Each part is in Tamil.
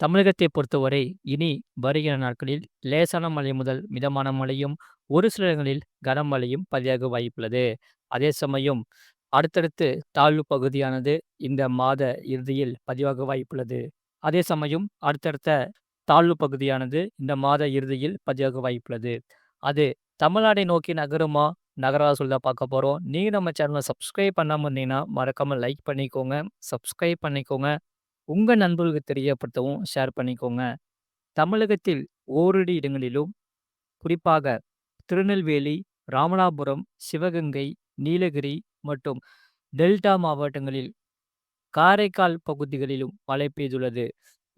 தமிழகத்தை பொறுத்தவரை இனி வருகிற நாட்களில் லேசான மழை முதல் மிதமான மழையும் ஒரு சில இடங்களில் கனமழையும் பதிவாக வாய்ப்புள்ளது. அதே சமயம் அடுத்தடுத்து தாழ்வு பகுதியானது இந்த மாத இறுதியில் பதிவாக வாய்ப்புள்ளது. அதே சமயம் அடுத்தடுத்த தாழ்வு பகுதியானது இந்த மாத இறுதியில் பதிவாக வாய்ப்புள்ளது. அது தமிழ்நாடை நோக்கி நகருமா? நகராக சொல்லி தான் பார்க்க போகிறோம் நீங்கள் நம்ம சேனலை சப்ஸ்கிரைப் பண்ணாமல் இருந்தீங்கன்னா மறக்காமல் லைக் பண்ணிக்கோங்க. சப்ஸ்கிரைப் பண்ணிக்கோங்க. உங்கள் நண்பர்களுக்கு தெரியப்படுத்தவும் ஷேர் பண்ணிக்கோங்க. தமிழகத்தில் ஓரிரு இடங்களிலும் குறிப்பாக திருநெல்வேலி ராமநாதபுரம் சிவகங்கை நீலகிரி மற்றும் டெல்டா மாவட்டங்களில் காரைக்கால் பகுதிகளிலும் மழை பெய்துள்ளது.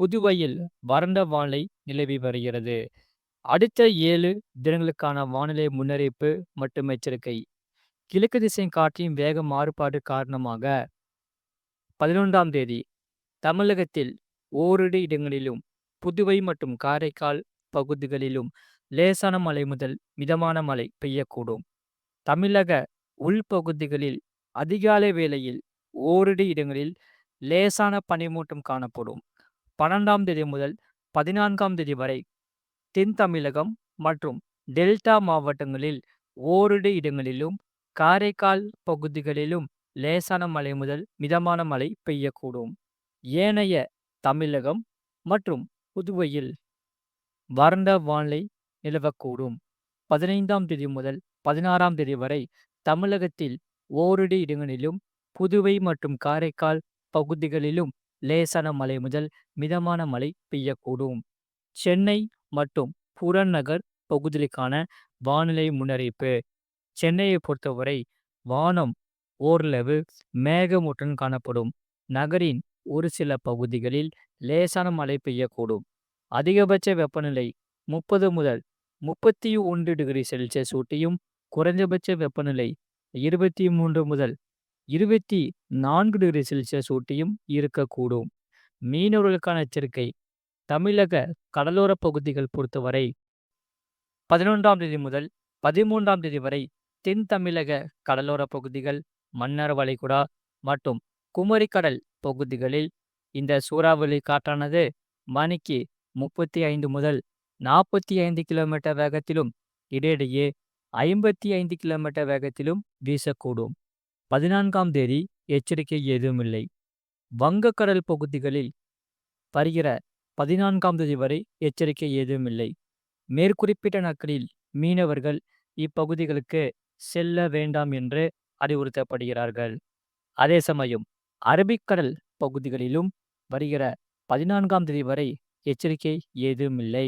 புதுவையில் வறண்ட வானிலை நிலவி வருகிறது. அடுத்த ஏழு தினங்களுக்கான வானிலை முன்னறிவிப்பு மற்றும் எச்சரிக்கை. கிழக்கு திசை காற்றின் வேக மாறுபாடு காரணமாக பதினொன்றாம் தேதி தமிழகத்தில் ஓரிரு இடங்களிலும் புதுவை மற்றும் காரைக்கால் பகுதிகளிலும் லேசான மழை முதல் மிதமான மழை பெய்யக்கூடும். தமிழக உள்பகுதிகளில் அதிகாலை வேளையில் ஓரிரு இடங்களில் லேசான பனிமூட்டம் காணப்படும். பன்னெண்டாம் தேதி முதல் பதினான்காம் தேதி வரை தென் தமிழகம் மற்றும் டெல்டா மாவட்டங்களில் ஓரிரு இடங்களிலும் காரைக்கால் பகுதிகளிலும் லேசான மழை முதல் மிதமான மழை பெய்யக்கூடும். ஏனைய தமிழகம் மற்றும் புதுவையில் வறண்ட வானிலை நிலவக்கூடும். பதினைந்தாம் தேதி முதல் பதினாறாம் தேதி வரை தமிழகத்தில் ஓரிரு இடங்களிலும் புதுவை மற்றும் காரைக்கால் பகுதிகளிலும் லேசான மழை முதல் மிதமான மழை பெய்யக்கூடும். சென்னை மற்றும் புறநகர் பகுதிகளுக்கான வானிலை முன்னறிவிப்பு. சென்னையை பொறுத்தவரை வானம் ஓரளவு மேகமூட்டம் காணப்படும். நகரின் ஒரு சில பகுதிகளில் லேசான மழை பெய்யக்கூடும். அதிகபட்ச வெப்பநிலை முப்பது முதல் முப்பத்தி ஒன்று டிகிரி செல்சியஸ் ஊட்டியும் குறைந்தபட்ச வெப்பநிலை இருபத்தி மூன்று முதல் இருபத்தி நான்கு டிகிரி செல்சியஸ் ஊட்டியும் இருக்கக்கூடும். மீனவர்களுக்கான எச்சரிக்கை தமிழக கடலோர பகுதிகள் பொறுத்தவரை பதினொன்றாம் தேதி முதல் பதிமூன்றாம் தேதி வரை தென் தமிழக கடலோர பகுதிகள் மன்னார் வளைகுடா மற்றும் குமரிக்கடல் பகுதிகளில் இந்த சூறாவளி காற்றானது மணிக்கு முப்பத்தி ஐந்து முதல் நாற்பத்தி ஐந்து கிலோமீட்டர் வேகத்திலும் இடையிடையே ஐம்பத்தி ஐந்து கிலோமீட்டர் வேகத்திலும் வீசக்கூடும். பதினான்காம் தேதி எச்சரிக்கை எதுவுமில்லை வங்கக்கடல் பகுதிகளில் வருகிற பதினான்காம் தேதி வரை எச்சரிக்கை ஏதுமில்லை. மேற்குறிப்பிட்ட நாட்களில் மீனவர்கள் இப்பகுதிகளுக்கு செல்ல வேண்டாம் என்று அறிவுறுத்தப்படுகிறார்கள். அதே சமயம் அரபிக்கடல் பகுதிகளிலும் வருகிற பதினான்காம் தேதி வரை எச்சரிக்கை ஏதுமில்லை.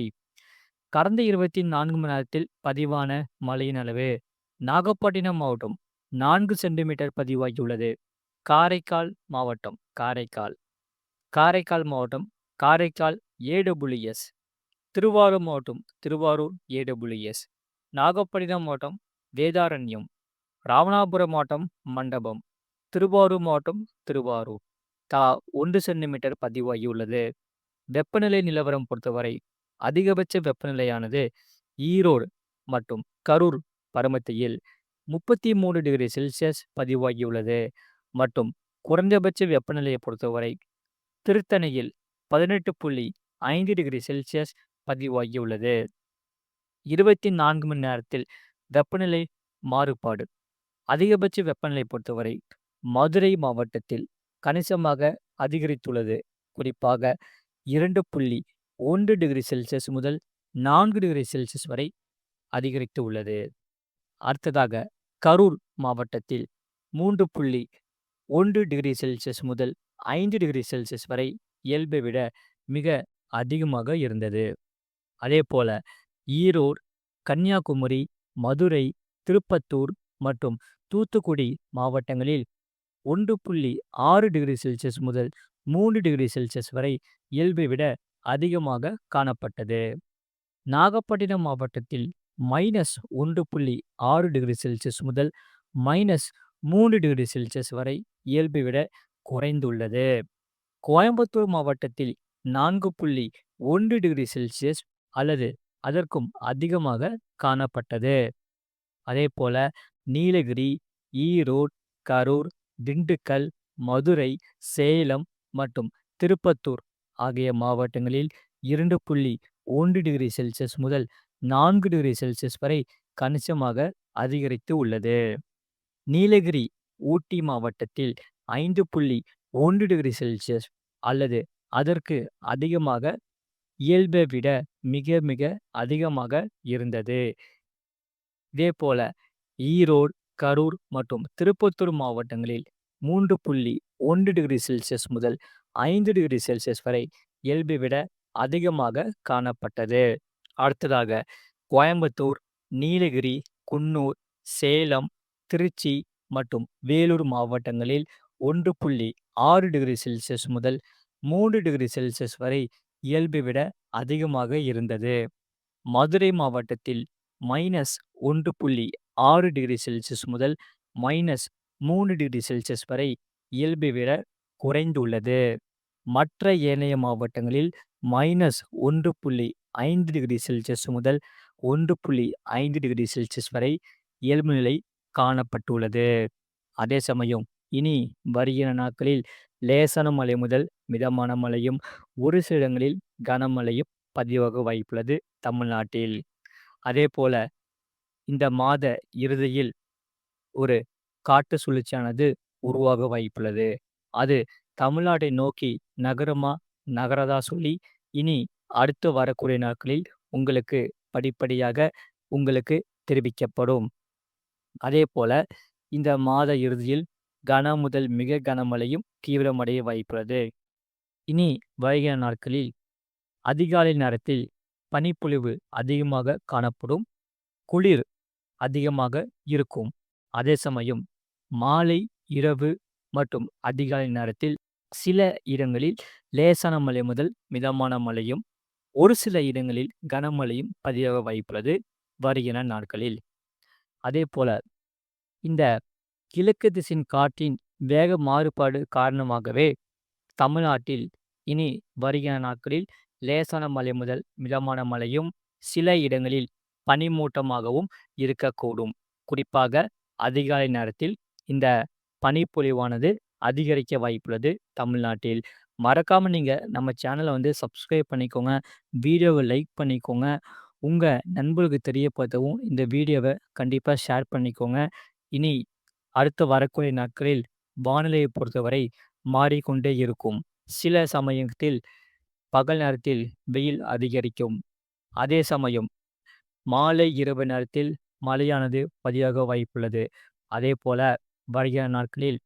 கடந்த இருபத்தி நான்கு மணி நேரத்தில் பதிவான மழையின் அளவு நாகப்பட்டினம் மாவட்டம் நான்கு சென்டிமீட்டர் பதிவாகியுள்ளது. காரைக்கால் மாவட்டம் காரைக்கால். காரைக்கால் மாவட்டம் காரைக்கால் ஏடபிள்யூஎஸ் திருவாரூர் மாவட்டம் திருவாரூர் ஏடபிள்யூஎஸ் நாகப்பட்டினம் மாவட்டம் வேதாரண்யம். ராமநாதபுரம் மாவட்டம் மண்டபம். திருவாரூர் மாவட்டம் திருவாரூர். தா ஒன்று சென்டிமீட்டர் பதிவாகியுள்ளது வெப்பநிலை நிலவரம் பொறுத்தவரை அதிகபட்ச வெப்பநிலையானது ஈரோடு மற்றும் கரூர் பரமத்தியில் முப்பத்தி மூணு டிகிரி செல்சியஸ் பதிவாகியுள்ளது மற்றும் குறைந்தபட்ச வெப்பநிலையை பொறுத்தவரை திருத்தணியில் பதினெட்டு புள்ளி ஐந்து டிகிரி செல்சியஸ் பதிவாகியுள்ளது இருபத்தி நான்கு மணி நேரத்தில் வெப்பநிலை மாறுபாடு. அதிகபட்ச வெப்பநிலை பொறுத்தவரை மதுரை மாவட்டத்தில் கணிசமாக அதிகரித்துள்ளது. குறிப்பாக இரண்டு புள்ளி ஒன்று டிகிரி செல்சியஸ் முதல் நான்கு டிகிரி செல்சியஸ் வரை அதிகரித்து உள்ளது அடுத்ததாக கரூர் மாவட்டத்தில் மூன்று புள்ளி ஒன்று டிகிரி செல்சியஸ் முதல் ஐந்து டிகிரி செல்சியஸ் வரை இயல்பை விட மிக அதிகமாக இருந்தது. அதே போல ஈரோடு கன்னியாகுமரி மதுரை திருப்பத்தூர் மற்றும் தூத்துக்குடி மாவட்டங்களில் ஒன்று புள்ளி ஆறு டிகிரி செல்சியஸ் முதல் மூன்று டிகிரி செல்சியஸ் வரை இயல்பை விட அதிகமாக காணப்பட்டது. நாகப்பட்டினம் மாவட்டத்தில் மைனஸ் ஒன்று புள்ளி ஆறு டிகிரி செல்சியஸ் முதல் மைனஸ் மூன்று டிகிரி செல்சியஸ் வரை இயல்பை விட குறைந்துள்ளது. கோயம்புத்தூர் மாவட்டத்தில் நான்கு புள்ளி ஒன்று டிகிரி செல்சியஸ் அல்லது அதற்கும் அதிகமாக காணப்பட்டது. அதே போல நீலகிரி ஈரோடு கரூர் திண்டுக்கல் மதுரை சேலம் மற்றும் திருப்பத்தூர் ஆகிய மாவட்டங்களில் 2.1 டிகிரி செல்சியஸ் முதல் நான்கு டிகிரி செல்சியஸ் வரை கணிசமாக அதிகரித்து உள்ளது. நீலகிரி, ஊட்டி மாவட்டத்தில் 5.1 டிகிரி செல்சியஸ் அல்லது அதற்கு அதிகமாக இயல்பை விட மிக மிக அதிகமாக இருந்தது. இதேபோல ஈரோடு, கரூர் மற்றும் திருப்பத்தூர் மாவட்டங்களில் 3.1 டிகிரி செல்சியஸ் முதல் ஐந்து டிகிரி செல்சியஸ் வரை இயல்பை விட அதிகமாக காணப்பட்டது. அடுத்ததாக கோயம்புத்தூர், நீலகிரி, குன்னூர், சேலம், திருச்சி மற்றும் வேலூர் மாவட்டங்களில் 1.6 டிகிரி செல்சியஸ் முதல் மூன்று டிகிரி செல்சியஸ் வரை இயல்பை விட அதிகமாக இருந்தது. மதுரை மாவட்டத்தில் -1.6 டிகிரி செல்சியஸ் முதல் மைனஸ் மூணு டிகிரி செல்சியஸ் வரை இயல்பை விட குறைந்துள்ளது. மற்ற ஏனைய மாவட்டங்களில் -1.5 டிகிரி செல்சியஸ் முதல் 1.5 டிகிரி செல்சியஸ் வரை இயல்பு நிலை காணப்பட்டுள்ளது. அதே சமயம் இனி வருகிற நாட்களில் லேசான மழை முதல் மிதமான மழையும், ஒரு சில இடங்களில் கனமழையும் பதிவாக வாய்ப்புள்ளது தமிழ்நாட்டில். அதே போல இந்த மாத இறுதியில் ஒரு காட்டு சுழற்சியானது உருவாக வாய்ப்புள்ளது. அது தமிழ்நாட்டை நோக்கி நகரமா நகரதா சொல்லி இனி அடுத்து வரக்கூடிய நாட்களில் உங்களுக்கு படிப்படியாக உங்களுக்கு தெரிவிக்கப்படும். அதே போல இந்த மாத இறுதியில் கன முதல் மிக கனமழையும் தீவிரமடைய வாய்ப்புள்ளது. இனி வருகிற நாட்களில் அதிகாலை நேரத்தில் பனிப்பொழிவு அதிகமாக காணப்படும். குளிர் அதிகமாக இருக்கும். அதே சமயம் மாலை, இரவு மற்றும் அதிகாலை நேரத்தில் சில இடங்களில் லேசான மழை முதல் மிதமான மழையும், ஒரு சில இடங்களில் கனமழையும் பதிவாக வாய்ப்புள்ளது வருகிற நாட்களில். அதேபோல இந்த கிழக்கு திசையின் காற்றின் வேக மாறுபாடு காரணமாகவே தமிழ்நாட்டில் இனி வருகிற நாட்களில் லேசான மழை முதல் மிதமான மழையும், சில இடங்களில் பனிமூட்டமாகவும் இருக்கக்கூடும். குறிப்பாக அதிகாலை நேரத்தில் இந்த பனிப்பொழிவானது அதிகரிக்க வாய்ப்புள்ளது தமிழ்நாட்டில். மறக்காமல் நீங்கள் நம்ம சேனலை வந்து சப்ஸ்கிரைப் பண்ணிக்கோங்க. வீடியோவை லைக் பண்ணிக்கோங்க. உங்கள் நண்பர்களுக்கு தெரியப்படுத்தவும் இந்த வீடியோவை கண்டிப்பாக ஷேர் பண்ணிக்கோங்க. இனி அடுத்து வரக்கூடிய நாட்களில் வானிலையை பொறுத்தவரை மாறிக்கொண்டே இருக்கும். சில சமயத்தில் பகல் நேரத்தில் வெயில் அதிகரிக்கும். அதே சமயம் மாலை, இரவு நேரத்தில் மழையானது பதிவாக வாய்ப்புள்ளது. அதே போல் வருகிற நாட்களில்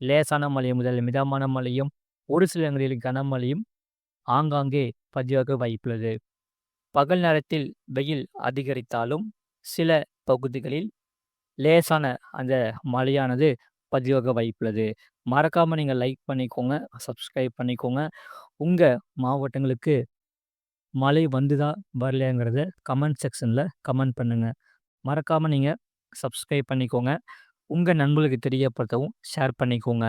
லேசான மழை முதல் மிதமான மழையும், ஒரு சில இடங்களில் கனமழையும் ஆங்காங்கே பதிவாக வாய்ப்புள்ளது. பகல் நேரத்தில் வெயில் அதிகரித்தாலும், சில பகுதிகளில் லேசான அந்த மழையானது பதிவாக வாய்ப்புள்ளது. மறக்காமல் நீங்கள் லைக் பண்ணிக்கோங்க, சப்ஸ்கிரைப் பண்ணிக்கோங்க. உங்கள் மாவட்டங்களுக்கு மழை வந்துதா, வரலையாங்கிறத கமெண்ட் செக்ஷனில் கமெண்ட் பண்ணுங்கள் மறக்காமல் நீங்கள் சப்ஸ்கிரைப் பண்ணிக்கோங்க. உங்கள் நண்பர்களுக்கு தெரியப்படுத்தவும் ஷேர் பண்ணிக்கோங்க.